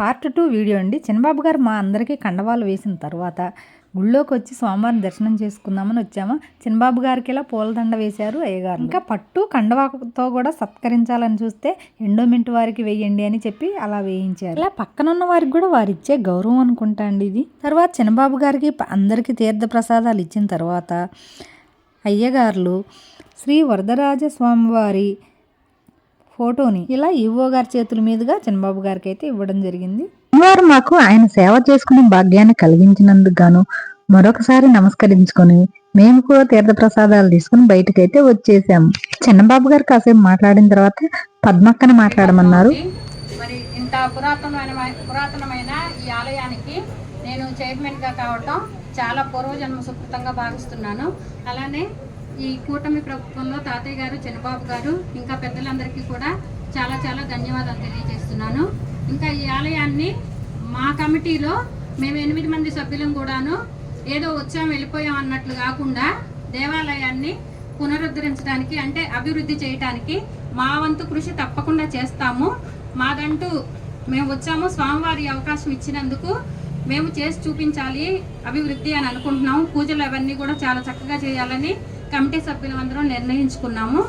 Part two video అండి. చిన్నబాబు గారు మా అందరికీ కండవాలు వేసిన తర్వాత గుళ్ళోకి వచ్చి స్వామివారిని దర్శనం చేసుకుందామని వచ్చాము. చిన్నబాబు గారికి ఇలా పూలదండ వేశారు అయ్యగారు. ఇంకా పట్టు కండవాతో కూడా సత్కరించాలని చూస్తే ఎండోమెంట్ వారికి వేయండి అని చెప్పి అలా వేయించారు. ఇలా పక్కన ఉన్న వారికి కూడా వారు ఇచ్చే గౌరవం అనుకుంటా అండి ఇది. తర్వాత చిన్నబాబు గారికి అందరికీ తీర్థ ప్రసాదాలు ఇచ్చిన తర్వాత అయ్యగారులు శ్రీ వరదరాజ స్వామివారి ఫోటోని ఇలా ఈవో గారి చేతుల మీదుగా చిన్నబాబు గారికి అయితే ఇవ్వడం జరిగింది. వారు మాకు ఆయన సేవ చేసుకునే భాగ్యాన్ని కలిగించినందుకు గాను మరొకసారి నమస్కరించుకొని మేము కూడా తీర్థ ప్రసాదాలు తీసుకుని బయటకైతే వచ్చేసాము. చిన్నబాబు గారు కాసేపు మాట్లాడిన తర్వాత పద్మక్కన మాట్లాడమన్నారు. మరి ఇంత పురాతనమైన పురాతనమైన ఈ ఆలయానికి నేను చైర్మన్గా కావటం చాలా పూర్వజన్మ సుకృతంగా భావిస్తున్నాను. అలానే ఈ కూటమి ప్రభుత్వంలో తాతయ్య గారు చంద్రబాబు గారు ఇంకా పెద్దలందరికీ కూడా చాలా చాలా ధన్యవాదాలు తెలియజేస్తున్నాను. ఇంకా ఈ ఆలయాన్ని మా కమిటీలో మేము ఎనిమిది మంది సభ్యులం కూడాను ఏదో వచ్చాం వెళ్ళిపోయాం అన్నట్లు కాకుండా దేవాలయాన్ని పునరుద్ధరించడానికి అంటే అభివృద్ధి చేయడానికి మా వంతు కృషి తప్పకుండా చేస్తాము. మాదంటూ మేము వచ్చాము. స్వామివారి అవకాశం ఇచ్చినందుకు మేము చేసి చూపించాలి అభివృద్ధి అని అనుకుంటున్నాము. పూజలు అవన్నీ కూడా చాలా చక్కగా చేయాలని కమిటీ సభ్యులందరం నిర్ణయించుకున్నాము.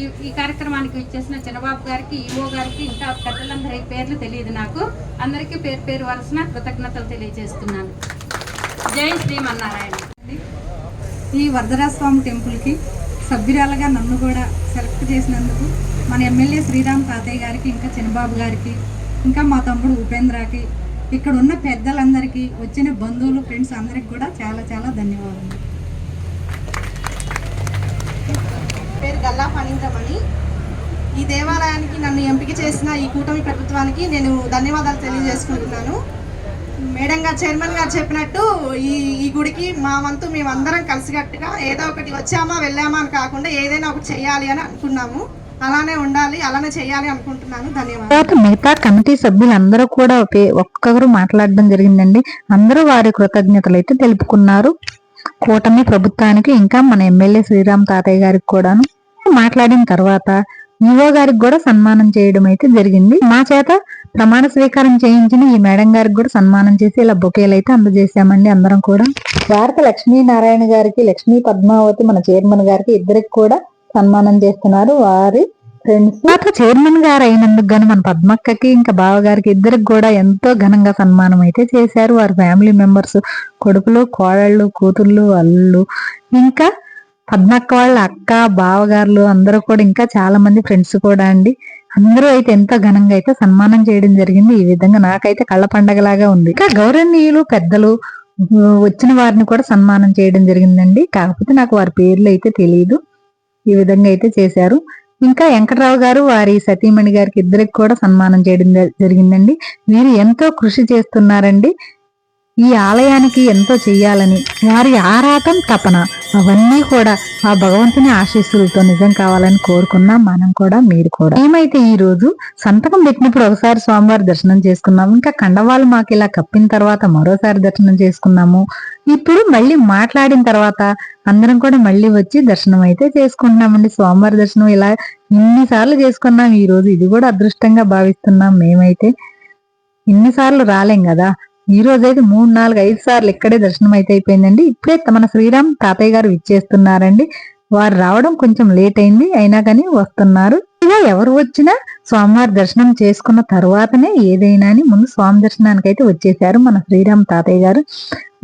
ఈ ఈ కార్యక్రమానికి ఇచ్చేసిన చిన్నబాబు గారికి ఈఓ గారికి ఇంకా పెద్దలందరి పేర్లు తెలియదు నాకు. అందరికీ పేరు పేరు వలసిన కృతజ్ఞతలు తెలియజేస్తున్నాను. జై శ్రీమన్నారాయణ. ఈ వరదరాజస్వామి టెంపుల్కి సభ్యురాలుగా నన్ను కూడా సెలెక్ట్ చేసినందుకు మన ఎమ్మెల్యే శ్రీరామ్ తాతయ్య గారికి ఇంకా చిన్నబాబు గారికి ఇంకా మా తమ్ముడు ఉపేంద్రకి ఇక్కడ ఉన్న పెద్దలందరికీ వచ్చిన బంధువులు ఫ్రెండ్స్ అందరికి కూడా చాలా చాలా ధన్యవాదాలు. పేరు గల్లా ఫణీంద్రమణి ఈ దేవాలయానికి నన్ను ఎంపిక చేసిన ఈ కూటమి ప్రభుత్వానికి నేను ధన్యవాదాలు తెలియజేసుకుంటున్నాను. మేడం గారు చైర్మన్ గారు చెప్పినట్టు ఈ ఈ గుడికి మా వంతు మేమందరం కలిసికట్టుగా ఏదో ఒకటి వచ్చామా వెళ్ళామా అని కాకుండా ఏదైనా ఒకటి చేయాలి అని అనుకున్నాము. అలానే ఉండాలి అలానే చేయాలి అనుకుంటున్నాను. ధన్యవాదాలు. మిగతా కమిటీ సభ్యులందరూ కూడా ఒకే ఒక్కొక్కరు మాట్లాడడం జరిగిందండి. అందరూ వారి కృతజ్ఞతలు అయితే తెలుపుకున్నారు. కూటమి ప్రభుత్వానికి ఇంకా మన ఎమ్మెల్యే శ్రీరామ్ తాతయ్య గారికి కూడాను మాట్లాడిన తర్వాత ఈవో గారికి కూడా సన్మానం చేయడం అయితే జరిగింది. మా చేత ప్రమాణ స్వీకారం చేయించిన ఈ మేడం గారికి కూడా సన్మానం చేసి ఇలా బొకేలు అయితే అందజేశామండి అందరం కూడా. భారత లక్ష్మీనారాయణ గారికి లక్ష్మీ పద్మావతి మన చైర్మన్ గారికి ఇద్దరికి కూడా సన్మానం చేస్తున్నారు వారి ఫ్రెండ్స్. చైర్మన్ గారు అయినందుకు గాను మన పద్మక్కకి ఇంకా బావ గారికి ఇద్దరికి కూడా ఎంతో ఘనంగా సన్మానం అయితే చేశారు. వారి ఫ్యామిలీ మెంబర్స్ కొడుకులు కోడళ్ళు కూతుళ్ళు అల్లుళ్ళు ఇంకా పద్మక్క వాళ్ళ అక్క బావగారులు అందరూ కూడా ఇంకా చాలా మంది ఫ్రెండ్స్ కూడా అండి. అందరూ అయితే ఎంతో ఘనంగా అయితే సన్మానం చేయడం జరిగింది. ఈ విధంగా నాకైతే కళ్ళ పండగలాగా ఉంది. ఇంకా గౌరవనీయులు పెద్దలు వచ్చిన వారిని కూడా సన్మానం చేయడం జరిగిందండి. కాకపోతే నాకు వారి పేర్లు అయితే తెలియదు ఈ విధంగా అయితే చేశారు. ఇంకా వెంకటరావు గారు వారి సతీమణి గారికి ఇద్దరికి కూడా సన్మానం చేయడం జరిగిందండి. వీరు ఎంతో కృషి చేస్తున్నారండి. ఈ ఆలయానికి ఎంతో చెయ్యాలని. వారి ఆరాటం తపన. అవన్నీ కూడా ఆ భగవంతుని ఆశీస్సులతో నిజం కావాలని కోరుకున్నాం మనం కూడా మీరు కూడా. ఏమైతే ఈ రోజు సంతకం పెట్టినప్పుడు ఒకసారి స్వామివారి దర్శనం చేసుకున్నాము. ఇంకా కండవాళ్ళు మాకు ఇలా కప్పిన తర్వాత మరోసారి దర్శనం చేసుకున్నాము. ఇప్పుడు మళ్ళీ మాట్లాడిన తర్వాత అందరం కూడా మళ్ళీ వచ్చి దర్శనం అయితే చేసుకుంటున్నామండి. స్వామివారి దర్శనం ఇలా ఇన్నిసార్లు చేసుకున్నాం. ఈ రోజు ఇది కూడా అదృష్టంగా భావిస్తున్నాం. మేమైతే ఇన్నిసార్లు రాలేం కదా. ఈ రోజు అయితే మూడు నాలుగు ఐదు సార్లు ఇక్కడే దర్శనం అయితే అయిపోయిందండి. ఇప్పుడే మన శ్రీరామ్ తాతయ్య గారు ఇచ్చేస్తున్నారండి వారు రావడం కొంచెం లేట్ అయింది అయినా కానీ వస్తున్నారు. ఇలా ఎవరు వచ్చినా స్వామివారి దర్శనం చేసుకున్న తర్వాతనే ఏదైనా అని ముందు స్వామి దర్శనానికి అయితే వచ్చేసారు మన శ్రీరామ్ తాతయ్య గారు.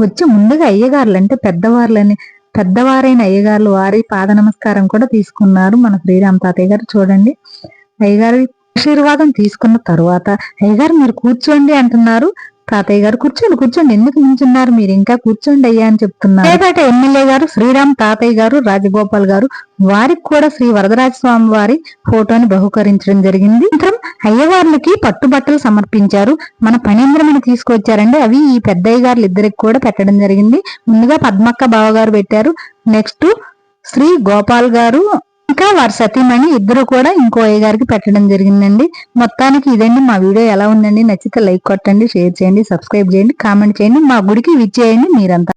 వచ్చి ముందుగా అయ్యగారులు అంటే పెద్దవార్లని పెద్దవారైన అయ్యగారులు వారి పాద నమస్కారం కూడా తీసుకున్నారు మన శ్రీరామ్ తాతయ్య గారు. చూడండి అయ్యగారి ఆశీర్వాదం తీసుకున్న తర్వాత అయ్యగారు మీరు కూర్చోండి అంటున్నారు. తాతయ్య గారు కూర్చోండి కూర్చోండి. ఎందుకు నించున్నారు మీరు? ఇంకా కూర్చోండి అయ్యా అని చెప్తున్నారు. పేదపేట ఎమ్మెల్యే గారు శ్రీరామ్ తాతయ్య గారు రాజగోపాల్ గారు వారికి కూడా శ్రీ వరదరాజ స్వామి వారి ఫోటోని బహుకరించడం జరిగింది. అనంతరం అయ్యవార్లకి పట్టుబట్టలు సమర్పించారు. మన పనేంద్రమని తీసుకొచ్చారండి. అవి ఈ పెద్దయ్య గారు ఇద్దరికి కూడా పెట్టడం జరిగింది. ముందుగా పద్మక్క బావ గారు పెట్టారు. నెక్స్ట్ శ్రీ గోపాల్ గారు ఇంకా వారి సతీమణి ఇద్దరు కూడా ఇంకో అయ్యగారికి పెట్టడం జరిగిందండి. మొత్తానికి ఇదండి మా వీడియో ఎలా ఉందండి? నచ్చితే లైక్ కొట్టండి షేర్ చేయండి సబ్స్క్రైబ్ చేయండి కామెంట్ చేయండి. మా గుడికి విచ్చేయండి మీరంతా.